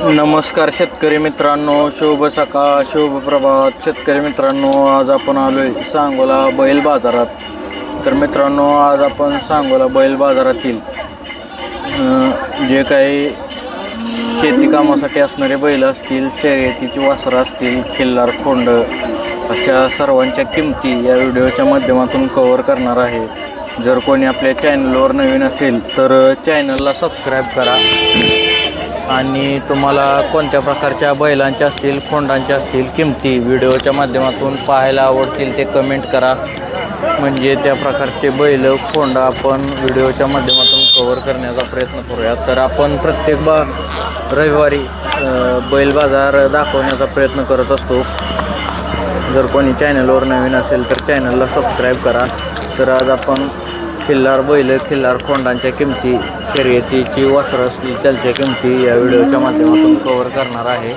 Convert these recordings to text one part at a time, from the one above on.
नमस्कार शेतकरी मित्रांनो शुभ सकाळ शुभ प्रभात. शेतकरी मित्रांनो आज आपण आलो आहे सांगोला बैल बाजारात. तर मित्रांनो आज आपण सांगोला बैल बाजारातील जे काही शेती कामासाठी असणारे बैल असतील शर्यतीची वासरं असतील खिल्लार खोंड अशा सर्वांच्या किमती या व्हिडिओच्या माध्यमातून कवर करणार आहे. जर कोणी आपल्या चॅनलवर नवीन असेल तर चॅनलला सबस्क्राईब करा. आणि तुम्हाला कोणत्या प्रकारच्या बैलांच्या असतील खोंडांच्या असतील किमती व्हिडिओच्या माध्यमातून पाहायला आवडतील ते कमेंट करा. म्हणजे त्या प्रकारचे बैल खोंडा आपण व्हिडिओच्या माध्यमातून कव्हर करण्याचा प्रयत्न करूया. तर आपण प्रत्येक बा रविवारी बैल बाजार दाखवण्याचा प्रयत्न करत असतो. जर कोणी चॅनलवर नवीन असेल तर चॅनलला सबस्क्राईब करा. तर आज आपण खिल्लार बैल खिल्लार खोंडांच्या किमती शर्यतीची वस्त्र असतील त्याच्या किमती या व्हिडिओच्या माध्यमातून कव्हर करणार आहे.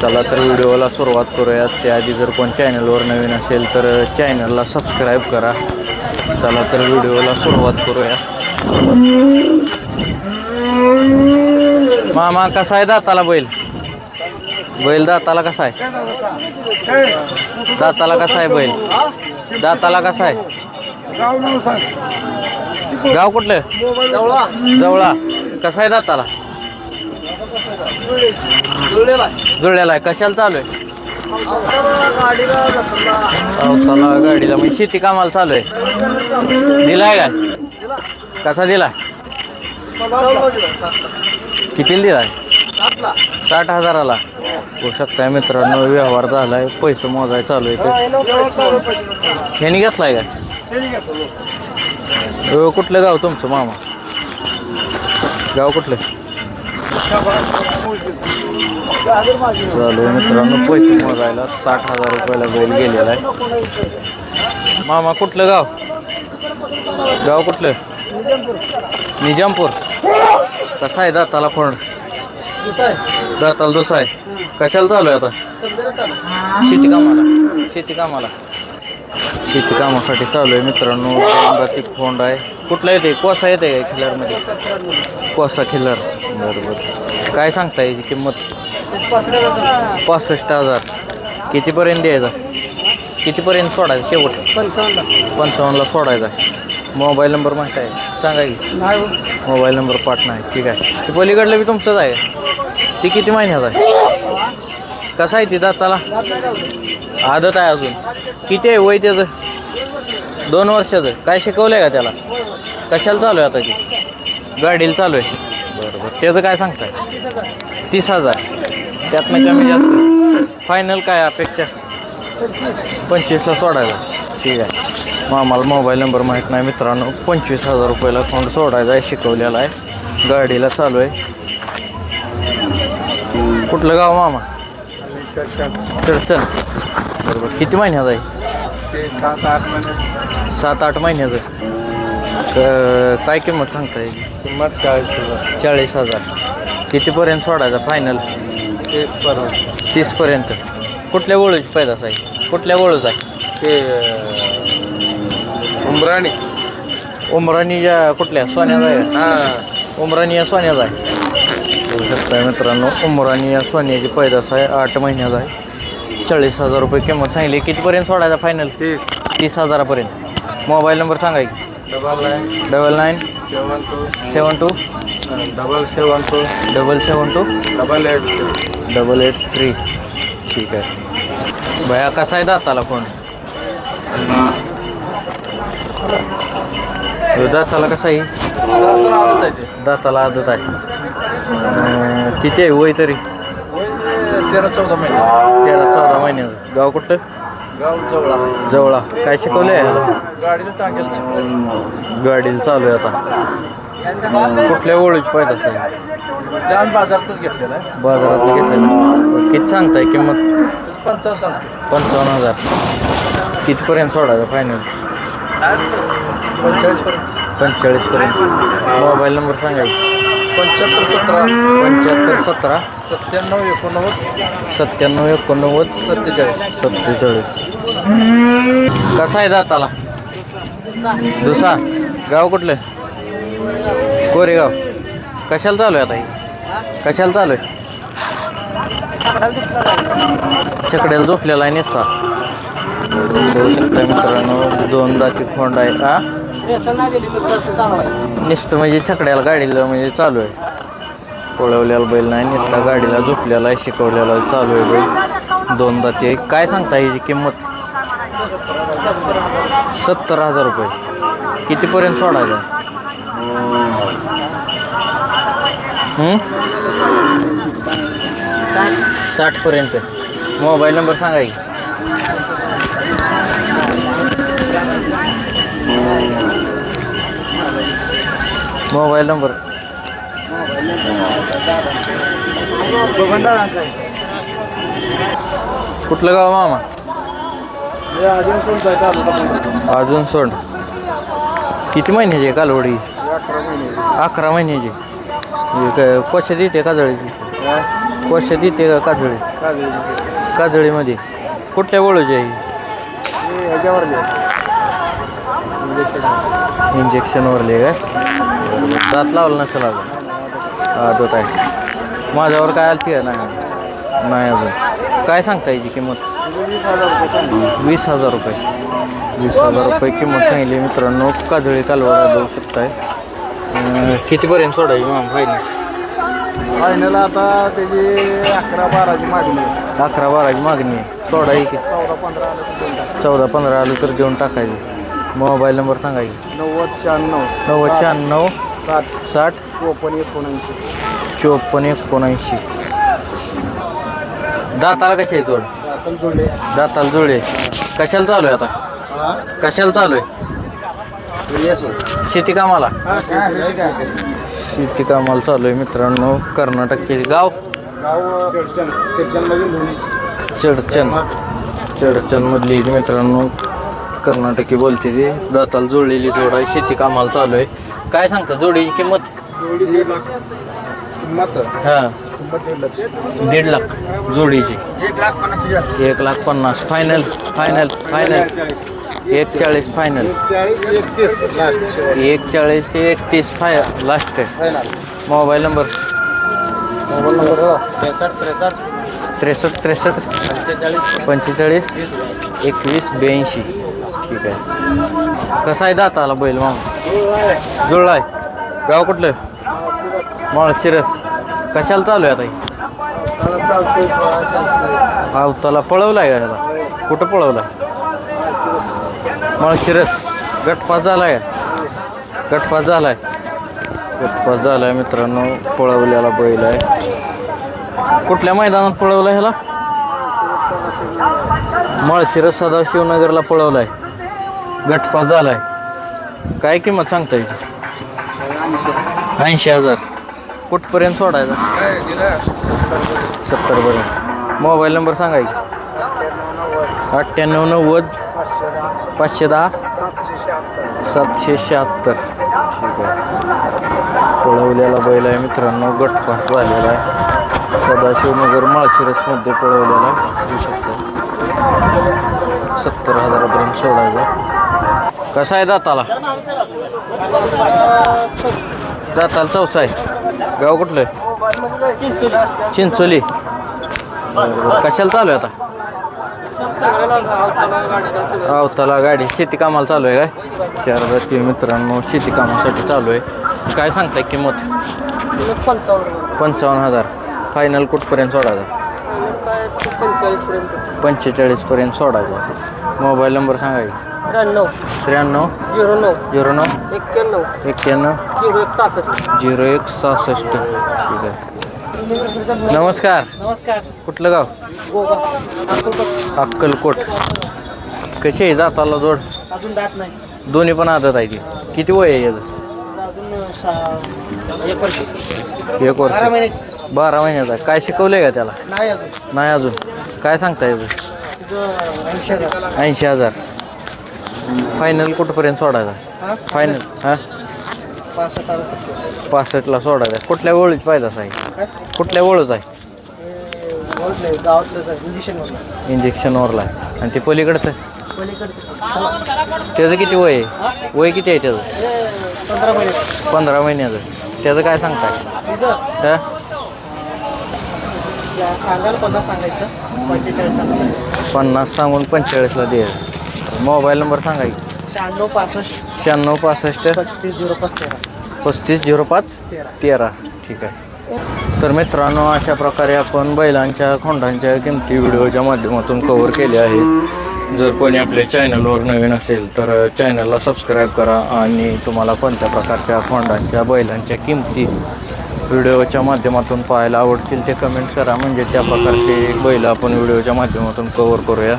चला तर व्हिडिओला सुरुवात करूयात. त्याआधी जर कोण चॅनलवर नवीन असेल तर चॅनलला सबस्क्राईब करा. चला तर व्हिडिओला सुरुवात करूया मामा कसा आहे दाताला बैल? बैल दाताला कसा आहे? दाताला कसा आहे? बैल? दाताला कसा आहे? गाव नाव सांग. गाव कुठलं? जवळा. कसा आहे दाताला? जुळलेला. आहे. कशाला चालू आहे? पावसाला गाडीला म्हणजे शेती कामाला चालू आहे. दिलाय काय? कसा दिलाय कितीला दिलाय साठ हजाराला. होऊ शकताय मित्रांनो व्यवहार झालाय. पैसे मोजाय चालू आहे ते. ह्यानी घेतलाय काय? अ, कुठलं गाव तुमचं मामा? गाव कुठलं? चालू मित्रांनो पैसे मोजायला साठ हजार रुपयाला बैल गेलेला आहे. मामा कुठलं गाव? गाव कुठलं? निजामपूर. कसा आहे दाताला फोन दाताला दुसा आहे. कशाला चालू आहे आता? शेती कामाला. शेती कामाला. शेती कामासाठी चालू आहे मित्रांनो. रंगाती फोंड आहे. कुठला येते कोसा येते काय खिल्लारमध्ये कोसा खिल्लार बरं बरं काय सांगता याची किंमत? पासष्ट हजार. कितीपर्यंत द्यायचा? कितीपर्यंत सोडायचा शेवट? पंचावन्नला सोडायचा. मोबाईल नंबर माहीत आहे? सांगा की. मोबाईल नंबर पाठ नाही. ठीक आहे. ते पलीकडलं बी तुमचंच आहे. ती किती महिन्याचा आहे? कसं आहे ती दाताला? आदत आहे अजून. किती आहे वय त्याचं? दोन वर्षाचं. काय शिकवलं आहे का त्याला? कशाला चालू आहे आता ती? गाडीला चालू आहे. बरं बरं. त्याचं काय सांगताय? तीस हजार. त्यातनं कमी जास्त. फायनल काय अपेक्षा? पंचवीसला सोडायचा ठीक आहे. मग आम्हाला मोबाईल नंबर माहीत नाही मित्रांनो. पंचवीस हजार रुपयाला फोन सोडायचा आहे शिकवलेला आहे. गाडीला चालू आहे. कुठलं गाव मामा? चडचण बरोबर. किती महिन्याचं आहे ते सात आठ महिने सात आठ महिन्याचं क- काय किंमत सांगता येईल किंमत चाळीस हजार. चाळीस हजार. कितीपर्यंत सोडायचा फायनल तेच परत तीसपर्यंत. कुठल्या वळूची पैदास आहे कुठल्या वळूच आहे? ते उमराणी. उमराणी या कुठल्या? सोन्याचा आहे? हां. उमराणी या सोन्याचा आहे. बघू शकताय मित्रांनो उमराणी या सोन्याची पैदास आहे आठ महिन्याचा आहे. चाळीस हजार रुपये किंमत सांगितली. कितीपर्यंत सोडायचा फायनल तीस. तीस हजारापर्यंत. मोबाईल नंबर सांगा की. Double nine double nine seven two seven two double seven two double seven two double eight double eight three ठीक आहे. भया कसा आहे दाताला फोन दाताला कसा आहे? दाताला आदत आहे. किती आहे वय तरी? तेरा चौदा महिने. तेरा चौदा महिन्याचं गाव कुठलं? गाव जवळ. जवळा. काय शिकवलं आहे गाडीला टाकेल गाडीला चालू आहे आता. कुठल्या ओळीची पाहिजे आम्ही बाजारातच घेतलेलं आहे. बाजारात घेतलेलं किती सांगताय किंमत? पंचावन्न सांगतो. पंचावन्न हजार. कितीपर्यंत सोडायचं फायनल पंचेचाळीस पर्यंत पंचेचाळीसपर्यंत. मोबाईल नंबर सांगायचा. पंच्याहत्तर सतरा. पंच्याहत्तर सतरा. सत्त्याण्णव एकोणनव्वद. सत्त्याण्णव एकोणनव्वद. सत्तेचाळीस. सत्तेचाळीस. कसा आहे दाताला? दुसा गाव कुठलं? कोरेगाव. कशाला चालू आहे आता हे? कशाला चालू आहे? छकड्याला झोपलेला आहे नेसता. बघू शकता मित्रांनो दोन दाती खोंड आहे. हा नुसतं म्हणजे छकड्याला गाडीला म्हणजे चालू आहे. पळवलेला बैल नाही नुसता गाडीला झोपलेला आहे शिकवलेला चालू आहे बैल. दोनदा ते काय सांगता याची किंमत? सत्तर हजार रुपये. कितीपर्यंत सोडायचा? हं? साठपर्यंत. मोबाईल नंबर सांगा की. Mobile number. कुठलं गाव मामा? अजून सोड. किती महिन्याची आहे कालवडी? अकरा महिन्याची. कशात येते काजळीची कशात येते का काजळी? काजळीमध्ये. कुठल्या वळूची आहे काय बरं, बरं. दात लावलं नसेल अजून. हा दोत आहे माझ्यावर काय आलती का? नाही. नाही अजून. काय सांगता याची किंमत? वीस हजार रुपये. वीस हजार रुपये किंमत सांगितली मित्रांनो. काजळी कालवडा देऊ शकताय. अं, कितीपर्यंत सोडायची मग फायनल फायनल आता त्याची अकरा बाराची मागणी आहे. अकरा बाराची मागणी आहे. सोडा आहे की? चौदा पंधरा आलं तर देऊन टाक. चौदा पंधरा आलं तर देऊन टाकायचे. मोबाईल नंबर सांगायची नव्वद शहाण्णव नव्वद शहाण्णव साठ साठ चोपन्न एकोणऐंशी. चोपन्न एकोणऐंशी. दाताला कसे आहे तोड? जोडले दाताला जुळे कशाला चालू आहे आता? कशाला चालू आहे? शेती कामाला? शेती कामाला चालू आहे मित्रांनो. कर्नाटकचे गाव? गाव चडचण धोनी चडचण. चडचणमधली मित्रांनो. कर्नाटकी बोलते ती. दाताला जोडलेली जोड आहे शेती कामाला चालू आहे. काय सांगता जोडीची किंमत? जोडी दीड लाख. किंमत? हां. किंमत दीड लाख. दीड लाख जोडीची. एक लाख पन्नास हजार. एक लाख पन्नास. फायनल फायनल फायनल एक चाळीस फायनल चाळीस एकतीस लास्ट एक चाळीस ते एकतीस five last final mobile number mobile number त्रेसष्ट त्रेसष्ट. त्रेसष्ट त्रेसष्ट. पंचेचाळीस. पंचेचाळीस एकवीस ब्याऐंशी. ठीक आहे. कसा आहे दाताला बैल मामा? जुळला आहे. गाव कुठलं? माळशिरस. कशाला चालू आहे आता हे? पळवला आहे का ह्याला? कुठं पळवला माळशिरस. गटपास झाला आहे गटपास झाला आहे गटपास झाला आहे मित्रांनो पळवल्याला बैल आहे. कुठल्या मैदानात पळवला ह्याला? मळशिरस सदाशिवनगरला पळवला आहे गटपास झाला आहे काय किंमत सांगता याची? ऐंशी हजार. कुठपर्यंत सोडायचा? सत्तरपर्यंत. मोबाईल नंबर सांगा की. अठ्ठ्याण्णव नव्वद पाचशे दहा सातशे शहात्तर. ठीक आहे. पळवलेला बैल आहे मित्रांनो गटपास झालेला आहे. सदाशिवनगर माळशिरसमध्ये पळवलेला आहे. शकतो सत्तर हजारापर्यंत सोडायचा. कसा आहे दाताला? दाताला चौसा आहे. गाव कुठलं आहे? चिंचोली. कशाला चालू आहे आता? अवताला गाडी. शेती कामाला चालू आहे काय? चार जाती मित्रांनो शेती कामासाठी चालू आहे. काय सांगताय किंमत? पंचावन्न हजार. फायनल कुठपर्यंत सोडायचा? पंचेचाळीसपर्यंत. सोडायचा. मोबाईल नंबर सांगा त्र्याण्णव. त्र्याण्णव. झिरो नऊ. झिरो नऊ. एक्क्याण्णव. एक्क्याण्णव. झिरो एक सहासष्ट. झिरो एक सहासष्ट. ठीक आहे. नमस्कार. नमस्कार. कुठलं गाव? गोगा. अक्कलकोट. कशी आहे जाताला जोड? अजून दात नाही. दोन्ही पण आदत आहे ती. किती वय आहे याचं? अजून सहा एक वर्ष. एक वर्ष. बारा महिन्याची बारा महिन्याचा काय शिकवलंय का त्याला? नाही अजून. नाही अजून. काय सांगता याचं? तिथं ऐंशी हजार. ऐंशी हजार. फायनल कुठपर्यंत सोडायचा? फायनल हां? पासष्टला सोडायचा. कुठल्या वळूच पाहिजे आहे? कुठल्या वळूच आहे? इंजेक्शन इंजेक्शनवरला आणि ते पलीकडचं? त्याचं किती वय आहे? वय किती आहे त्याचं? पंधरा महिने. पंधरा महिन्याचं. त्याचं काय सांगताय? हा? पन्नास सांगून पंचेचाळीसला दे. मोबाईल नंबर सांगा की. शहाण्णव पासष्ट. शहाण्णव पासष्ट. पस्तीस झिरो पाच तेरा. पस्तीस झिरो पाच तेरा. तेरा. ठीक आहे. तर मित्रांनो अशा प्रकारे आपण बैलांच्या खोंडांच्या किमती व्हिडिओच्या माध्यमातून कव्हर केले आहे. जर कोणी आपल्या चॅनलवर नवीन असेल तर चॅनलला सबस्क्राईब करा आणि तुम्हाला कोणत्या प्रकारच्या खोंडांच्या बैलांच्या किमती व्हिडिओच्या माध्यमातून पाहायला आवडतील ते कमेंट करा. म्हणजे त्या प्रकारचे बैल आपण व्हिडिओच्या माध्यमातून कव्हर करूया.